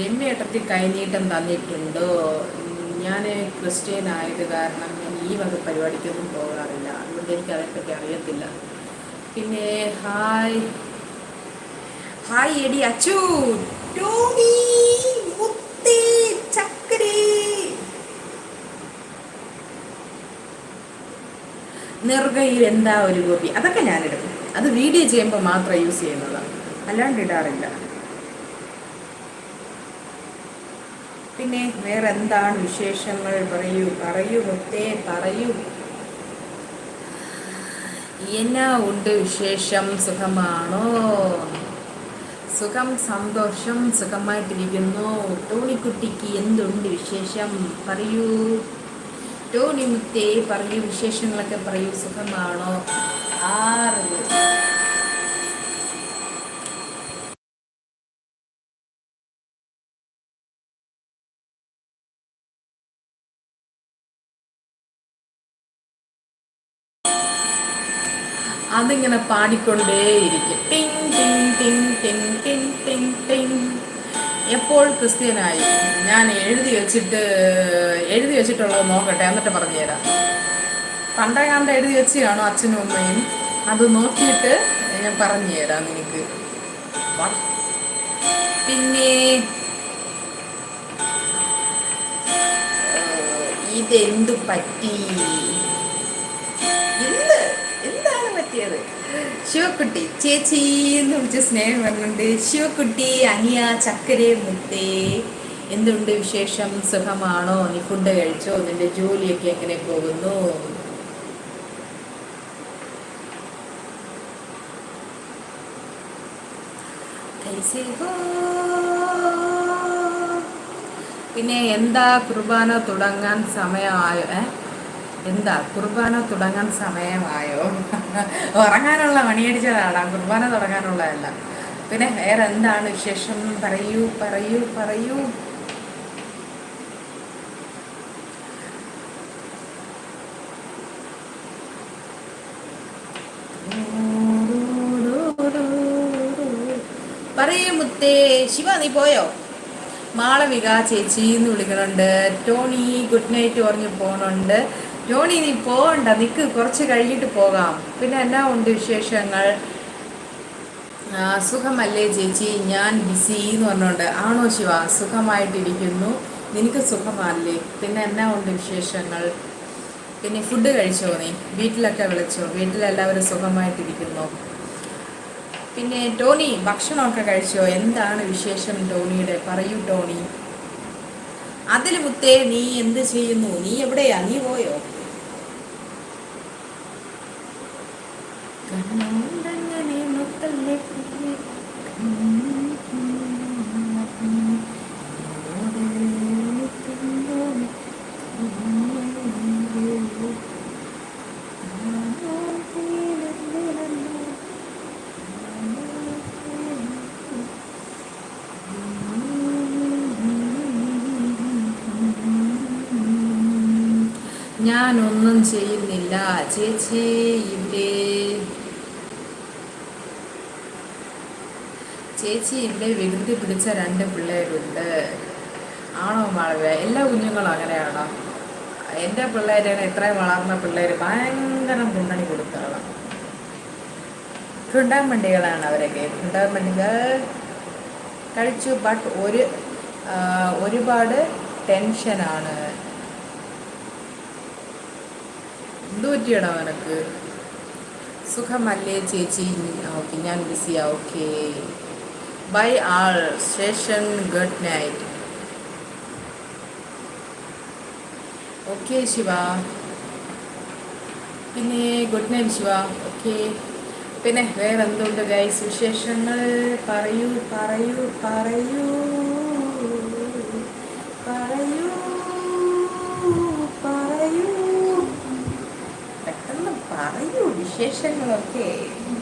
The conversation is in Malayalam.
രമ്യേട്ടത്തി കൈനീട്ടം തന്നിട്ടുണ്ട്? ഞാൻ ക്രിസ്ത്യൻ ആയത് കാരണം ഞാൻ ഈ വക പരിപാടിക്കൊന്നും പോകാറില്ല. അതുകൊണ്ട് എനിക്ക് അതേപ്പറ്റി അറിയത്തില്ല. പിന്നെ ഹായ്. ഹായ് എടി അച്ചു. ടോണി നിർഗയിൽ എന്താ ഒരു ഗോപി? അതൊക്കെ ഞാനിടും അത് വീഡിയോ ചെയ്യുമ്പോൾ മാത്രം യൂസ് ചെയ്യുന്നതാണ് അല്ലാണ്ട് ഇടാറില്ല പിന്നെ വേറെ എന്താണ് വിശേഷങ്ങൾ? പറയൂ പറയൂ മുത്തേ പറയൂ. എന്നാ ഉണ്ട് വിശേഷം? സുഖമാണോ? സുഖം സന്തോഷം സുഖമായിട്ടിരിക്കുന്നു. ടോണിക്കുട്ടിക്ക് എന്തുണ്ട് വിശേഷം? പറയൂ. ടോണി മുത്തേ പറയൂ. വിശേഷങ്ങളൊക്കെ പറയൂ. സുഖമാണോ? ആറ് അതിങ്ങനെ പാടിക്കൊണ്ടേയിരിക്കും. ടിങ് ടിങ് ടിങ് ടിങ് ടിങ് ടിങ് ടിങ് എപ്പോൾ ക്രിസ്ത്യനായി? ഞാൻ എഴുതി വെച്ചിട്ട് എഴുതി വെച്ചിട്ടുള്ളത് നോക്കട്ടെ എന്നിട്ട് പറഞ്ഞുതരാം. പണ്ടേ കണ്ട എഴുതി വെച്ചാണോ അച്ഛനും അമ്മയും? അത് നോക്കിയിട്ട് ഞാൻ പറഞ്ഞു തരാം നിനക്ക്. പിന്നെ ഇതെന്തു പറ്റി? എന്ത് കിട്ടിയത്. ശിവക്കുട്ടി ചേച്ചി എന്ന് വിളിച്ച സ്നേഹം പറഞ്ഞുണ്ട് ശിവക്കുട്ടി അനിയ ചക്കരെ മുട്ടേ എന്തുണ്ട് വിശേഷം? സുഖമാണോ? നീ ഫുഡ് കഴിച്ചോ? നിന്റെ ജോലിയൊക്കെ എങ്ങനെ പോകുന്നു? പിന്നെ എന്താ കുർബാന തുടങ്ങാൻ സമയമായോ? ഏഹ് എന്താ കുർബാന തുടങ്ങാൻ സമയമായോ? ഉറങ്ങാനുള്ള മണിയടിച്ചതാടാ കുർബാന തുടങ്ങാനുള്ളതല്ല. പിന്നെ വേറെ എന്താണ് വിശേഷം? പറയൂ പറയൂ പറയൂ. പറയൂ മുത്തേ ശിവ നീ പോയോ? മാളവിക ചേച്ചി എന്ന് വിളിക്കണുണ്ട് ടോണി ഗുഡ് നൈറ്റ് പറഞ്ഞു പോണുണ്ട്. ടോണി നീ പോകണ്ട നിക്ക് കുറച്ച് കഴിഞ്ഞിട്ട് പോകാം. പിന്നെ എന്നാ ഉണ്ട് വിശേഷങ്ങൾ? സുഖമല്ലേ ചേച്ചി? ഞാൻ ബിസി എന്ന് പറഞ്ഞുകൊണ്ട് ആണോ ശിവ? സുഖമായിട്ടിരിക്കുന്നു. നിനക്ക് സുഖമല്ലേ? പിന്നെ എന്നാ ഉണ്ട് വിശേഷങ്ങൾ? പിന്നെ ഫുഡ് കഴിച്ചോ നീ? വീട്ടിലൊക്കെ വിളിച്ചോ? വീട്ടിലെല്ലാവരും സുഖമായിട്ടിരിക്കുന്നു. പിന്നെ ടോണി ഭക്ഷണമൊക്കെ കഴിച്ചോ? എന്താണ് വിശേഷം ടോണിയുടെ? പറയൂ ടോണി. അതിൽ മുത്തേ നീ എന്ത് ചെയ്യുന്നു? നീ എവിടെയാ? നീ പോയോ? ഞാനൊന്നും ചെയ്യുന്നില്ല. ചേച്ചി ഇവിടെ. ചേച്ചി ഇവിടെ വികൃതി പിടിച്ച രണ്ട് പിള്ളേരുണ്ട്. ആണോ വളരെ എല്ലാ കുഞ്ഞുങ്ങളും അങ്ങനെയാണോ? എന്റെ പിള്ളേരാണ് എത്രയും വളർന്ന പിള്ളേർ ഭയങ്കര മുന്നണി കൊടുത്തതാണ് ചുണ്ടാമണ്ടികളാണ് അവരൊക്കെ. ചുണ്ടാമണ്ടികൾ കഴിച്ചു ബട്ട് ഒരു ഒരുപാട് ടെൻഷനാണ് എന്ത് പറ്റിയടാ നിനക്ക്? സുഖമല്ലേ ചേച്ചി? ഓക്കെ ഞാൻ ബിസിയാ okay. Bye all station good night okay Shiva. പിന്നെ ഗുഡ് നൈറ്റ് ശിവ. ഓക്കെ. പിന്നെ വേറെ എന്തുണ്ട് ഗൈസ് വിശേഷങ്ങൾ? പറയൂ പറയൂ പറയൂ. പറയൂ പെട്ടെന്ന് പറയൂ വിശേഷങ്ങളൊക്കെ